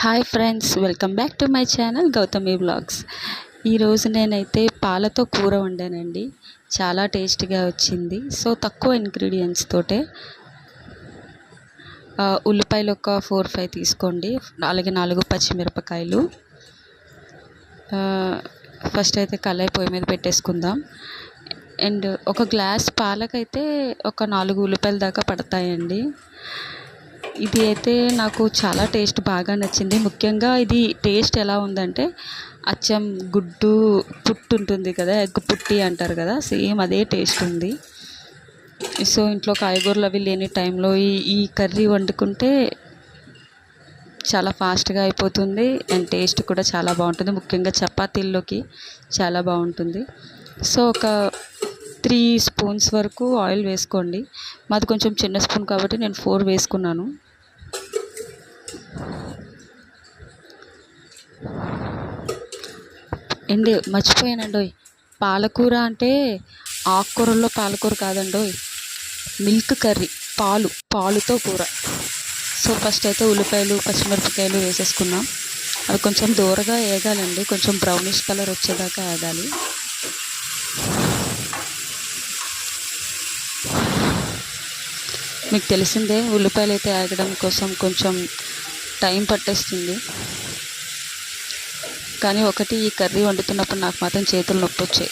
Hi friends welcome back to my channel Gautami blogs. ఈరోజు నేనైతే పాలతో కూర వండానండి. చాలా టేస్ట్గా వచ్చింది. సో తక్కువ ఇంగ్రీడియంట్స్ తోటే ఉల్లిపాయలు ఒక ఫోర్ ఫైవ్ తీసుకోండి. అలాగే నాలుగు పచ్చిమిరపకాయలు. ఫస్ట్ అయితే కళాయి పొయ్యి మీద పెట్టేసుకుందాం. అండ్ ఒక గ్లాస్ పాలకైతే ఒక నాలుగు ఉల్లిపాయల దాకా పడతాయండి. ఇది అయితే నాకు చాలా టేస్ట్ బాగా నచ్చింది. ముఖ్యంగా ఇది టేస్ట్ ఎలా ఉందంటే అచ్చం గుడ్డు పుట్టు ఉంటుంది కదా ఎగ్ పుట్టి అంటారు కదా సేమ్ అదే టేస్ట్ ఉంది. సో ఇంట్లో కాయగూరలు అవి లేని టైంలో ఈ ఈ కర్రీ వండుకుంటే చాలా ఫాస్ట్గా అయిపోతుంది అండ్ టేస్ట్ కూడా చాలా బాగుంటుంది. ముఖ్యంగా చపాతీల్లోకి చాలా బాగుంటుంది. సో ఒక త్రీ స్పూన్స్ వరకు ఆయిల్ వేసుకోండి. మాది కొంచెం చిన్న స్పూన్ కాబట్టి నేను ఫోర్ వేసుకున్నాను. అండి మర్చిపోయానండోయ్. పాలకూర అంటే ఆకుకూరల్లో పాలకూర కాదండోయ్. మిల్క్ కర్రీ పాలు పాలుతో కూర. సో ఫస్ట్ అయితే ఉల్లిపాయలు పచ్చిమిరపకాయలు వేసేసుకున్నాం. అవి కొంచెం దూరగా వేగాలండి కొంచెం బ్రౌనిష్ కలర్ వచ్చేదాకా వేగాలి మీకు తెలిసిందే ఉల్లిపాయలు అయితే వేగడం కోసం కొంచెం టైం పట్టేస్తుంది. కానీ ఒకటి ఈ కర్రీ వండుతున్నప్పుడు నాకు మాత్రం చేతులు నొప్పి వచ్చాయి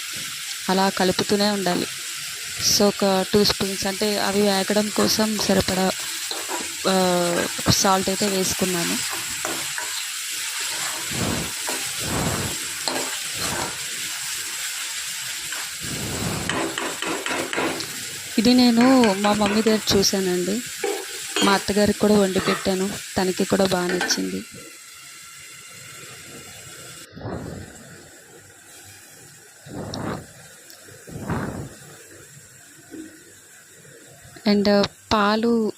అలా కలుపుతూనే ఉండాలి. సో ఒక టూ స్పూన్స్ అంటే అవి వేగడం కోసం సరిపడా సాల్ట్ అయితే వేసుకున్నాను. ఇది నేను మా మమ్మీ దగ్గర చూశానండి. మా అత్తగారికి కూడా వండి పెట్టాను. తనకి కూడా బాగా నచ్చింది. అండ్ పాలు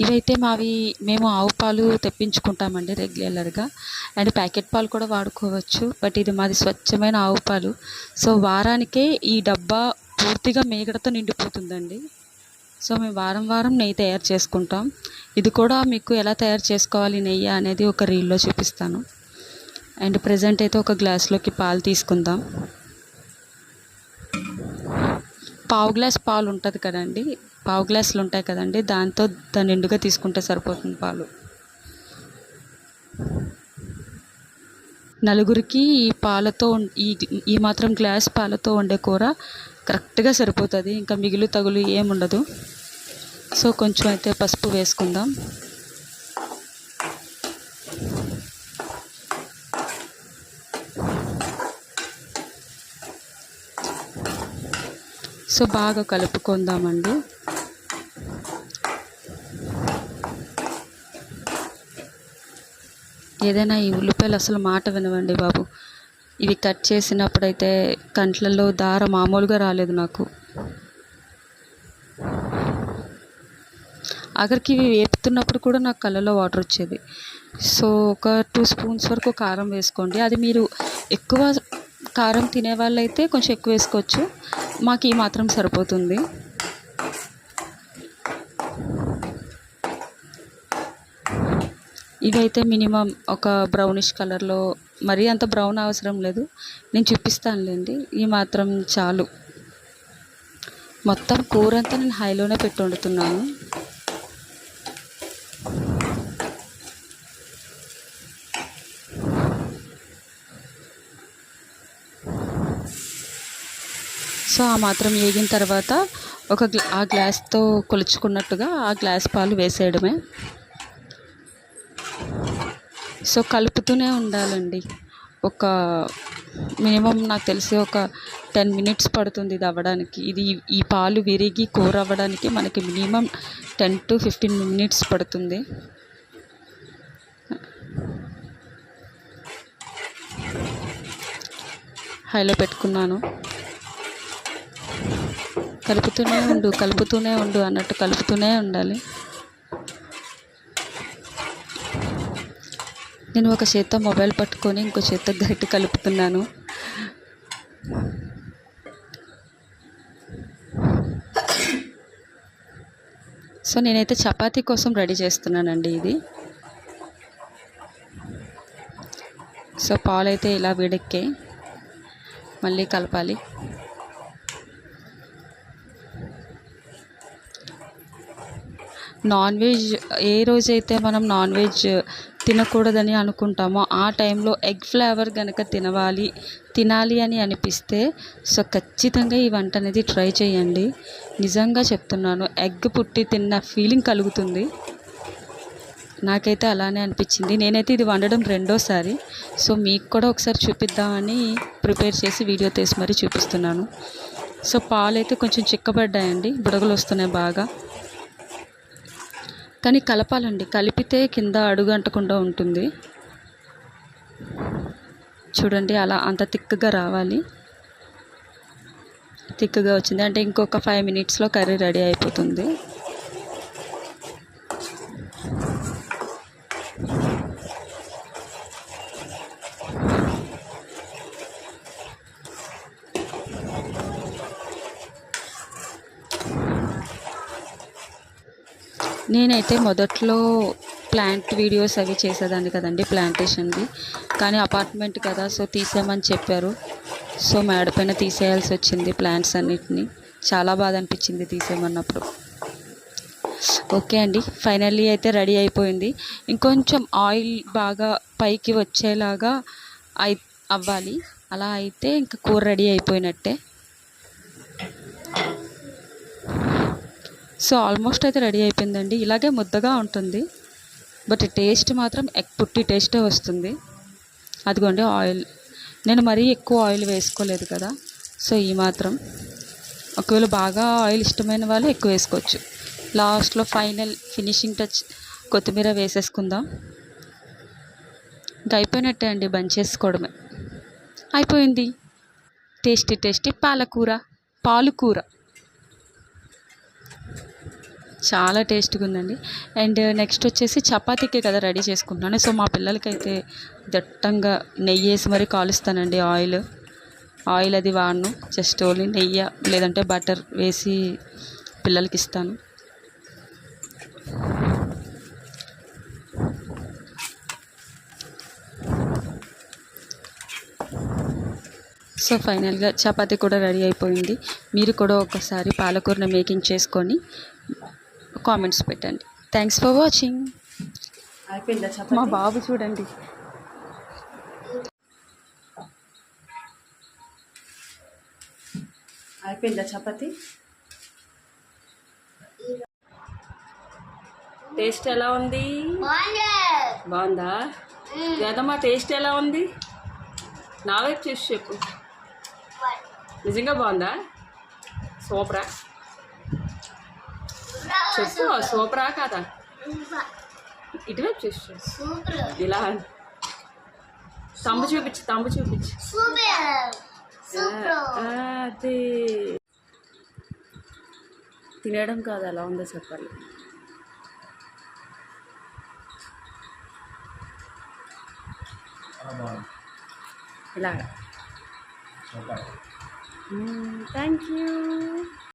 ఇవైతే మావి మేము ఆవు పాలు తెప్పించుకుంటామండి రెగ్యులర్గా. అండ్ ప్యాకెట్ పాలు కూడా వాడుకోవచ్చు. బట్ ఇది మాది స్వచ్ఛమైన ఆవు పాలు. సో వారానికే ఈ డబ్బా పూర్తిగా మేగడతో నిండిపోతుందండి. సో మేము వారం వారం నెయ్యి తయారు చేసుకుంటాం. ఇది కూడా మీకు ఎలా తయారు చేసుకోవాలి నెయ్యి అనేది ఒక రీల్లో చూపిస్తాను. అండ్ ప్రజెంట్ అయితే ఒక గ్లాస్లోకి పాలు తీసుకుందాం. పావు గ్లాస్ పాలు ఉంటుంది కదండి. పావు గ్లాసులు ఉంటాయి కదండి. దాంతో దాని నిండుగా తీసుకుంటే సరిపోతుంది పాలు. నలుగురికి ఈ పాలతో ఈ ఈ మాత్రం గ్లాస్ పాలతో వండే కూర కరెక్ట్గా సరిపోతుంది. ఇంకా మిగులు తగులు ఏముండదు. సో కొంచెం అయితే పసుపు వేసుకుందాం. సో బాగా కలుపుకుందామండి. ఏదైనా ఈ ఉల్లిపాయలు అసలు మాట వినవండి బాబు. ఇవి కట్ చేసినప్పుడైతే కంట్లలో దార మామూలుగా రాలేదు నాకు. ఆఖరికి ఇవి వేపుతున్నప్పుడు కూడా నాకు కళ్ళలో వాటర్ వచ్చేది. సో ఒక టూ స్పూన్స్ వరకు కారం వేసుకోండి. అది మీరు ఎక్కువ కారం తినే వాళ్ళైతే కొంచెం ఎక్కువ వేసుకోవచ్చు. మాకు ఈ మాత్రం సరిపోతుంది. ఇవైతే మినిమం ఒక బ్రౌనిష్ కలర్లో మరీ అంత బ్రౌన్ అవసరం లేదు. నేను చూపిస్తానులేండి. ఈ మాత్రం చాలు. మొత్తం కూర అంతా నేను హైలోనే పెట్టి వండుతున్నాను. సో ఆ మాత్రం వేగిన తర్వాత ఒక ఆ గ్లాస్తో కొలుచుకున్నట్టుగా ఆ గ్లాస్ పాలు వేసేయడమే. సో కలుపుతూనే ఉండాలండి. ఒక మినిమం నాకు తెలిసి ఒక టెన్ మినిట్స్ పడుతుంది ఇది అవ్వడానికి. ఇది ఈ పాలు విరిగి కూర అవ్వడానికి మనకి minimum ten to fifteen minutes పడుతుంది. హైలో పెట్టుకున్నాను. కలుపుతూనే ఉండు కలుపుతూనే ఉండు అన్నట్టు కలుపుతూనే ఉండాలి. నేను ఒక చేత్తో మొబైల్ పట్టుకొని ఇంకో చేత్తో గట్టి కలుపుతున్నాను. సో నేనైతే చపాతీ కోసం రెడీ చేస్తున్నానండి ఇది. సో పాలు అయితే ఇలా వేడెక్కాయి మళ్ళీ కలపాలి. నాన్ వెజ్ ఏ రోజైతే మనం నాన్ వెజ్ తినకూడదని అనుకుంటామో ఆ టైంలో ఎగ్ ఫ్లేవర్ కనుక తినవాలి తినాలి అని అనిపిస్తే సో ఖచ్చితంగా ఈ వంట అనేది ట్రై చేయండి. నిజంగా చెప్తున్నాను ఎగ్ పుట్టి తిన్న ఫీలింగ్ కలుగుతుంది. నాకైతే అలానే అనిపించింది. నేనైతే ఇది వండడం రెండోసారి సో మీకు కూడా ఒకసారి చూపిద్దామని ప్రిపేర్ చేసి వీడియో తీసి మరీ చూపిస్తున్నాను. సో పాలు అయితే కొంచెం చిక్కబడ్డాయండి బుడగలు వస్తున్నాయి బాగా. కానీ కలపాలండి. కలిపితే కింద అడుగు అంటకుండా ఉంటుంది. చూడండి అలా అంత తిక్కగా రావాలి. తిక్కగా వచ్చింది. అంటే ఇంకొక ఫైవ్ మినిట్స్లో కర్రీ రెడీ అయిపోతుంది. నేనైతే మొదట్లో ప్లాంట్ వీడియోస్ అవి చేసేదాన్ని కదండి ప్లాంటేషన్ది కానీ అపార్ట్మెంట్ కదా సో తీసేయమని చెప్పారు. సో మేడపైన తీసేయాల్సి వచ్చింది ప్లాంట్స్ అన్నిటిని. చాలా బాధ అనిపించింది తీసేయమన్నప్పుడు. ఓకే అండి ఫైనల్లీ అయితే రెడీ అయిపోయింది. ఇంకొంచెం ఆయిల్ బాగా పైకి వచ్చేలాగా అయి అవ్వాలి. అలా అయితే ఇంకా కూర రెడీ అయిపోయినట్టే. సో ఆల్మోస్ట్ అయితే రెడీ అయిపోయిందండి. ఇలాగే ముద్దగా ఉంటుంది. బట్ టేస్ట్ మాత్రం ఎగ్ పుట్టి టేస్టే వస్తుంది. అదిగోండి ఆయిల్. నేను మరీ ఎక్కువ ఆయిల్ వేసుకోలేదు కదా. సో ఈ మాత్రం. ఒకవేళ బాగా ఆయిల్ ఇష్టమైన వాళ్ళు ఎక్కువ వేసుకోవచ్చు. లాస్ట్లో ఫైనల్ ఫినిషింగ్ టచ్ కొత్తిమీర వేసేసుకుందాం. ఇంకా అయిపోయినట్టే అండి బంద్ చేసుకోవడమే. అయిపోయింది. టేస్టీ టేస్టీ పాలకూర పాలకూర చాలా టేస్ట్గా ఉందండి అండ్ నెక్స్ట్ వచ్చేసి చపాతీకే కదా రెడీ చేసుకుంటున్నాను. సో మా పిల్లలకైతే దట్టంగా నెయ్యి వేసి మరీ కాలుస్తానండి ఆయిల్. ఆయిల్ అది వాడను. జస్ట్ ఓన్లీ నెయ్యి లేదంటే బటర్ వేసి పిల్లలకి ఇస్తాను సో ఫైనల్గా చపాతీ కూడా రెడీ అయిపోయింది. మీరు కూడా ఒకసారి పాలకూరని మేకింగ్ చేసుకొని కామెంట్స్ పెట్టండి. థ్యాంక్స్ ఫర్ వాచింగ్ అయిపోయిందా మా బాబు చూడండి. అయిపోయిందా చపాతి? టేస్ట్ ఎలా ఉంది? బాగుందా? వేదమ్మా టేస్ట్ ఎలా ఉంది? నా వైపు చూసి చెప్పు. నిజంగా బాగుందా? సూపరా? చెప్పు. సూపరా కాదా ఇటువైపు చూసి. ఇలా. తంబు చూపించు తంబు చూపించు. అదే. తినడం కాదు ఎలా ఉందో చెప్పాలి. ఇలాగా. Thank you.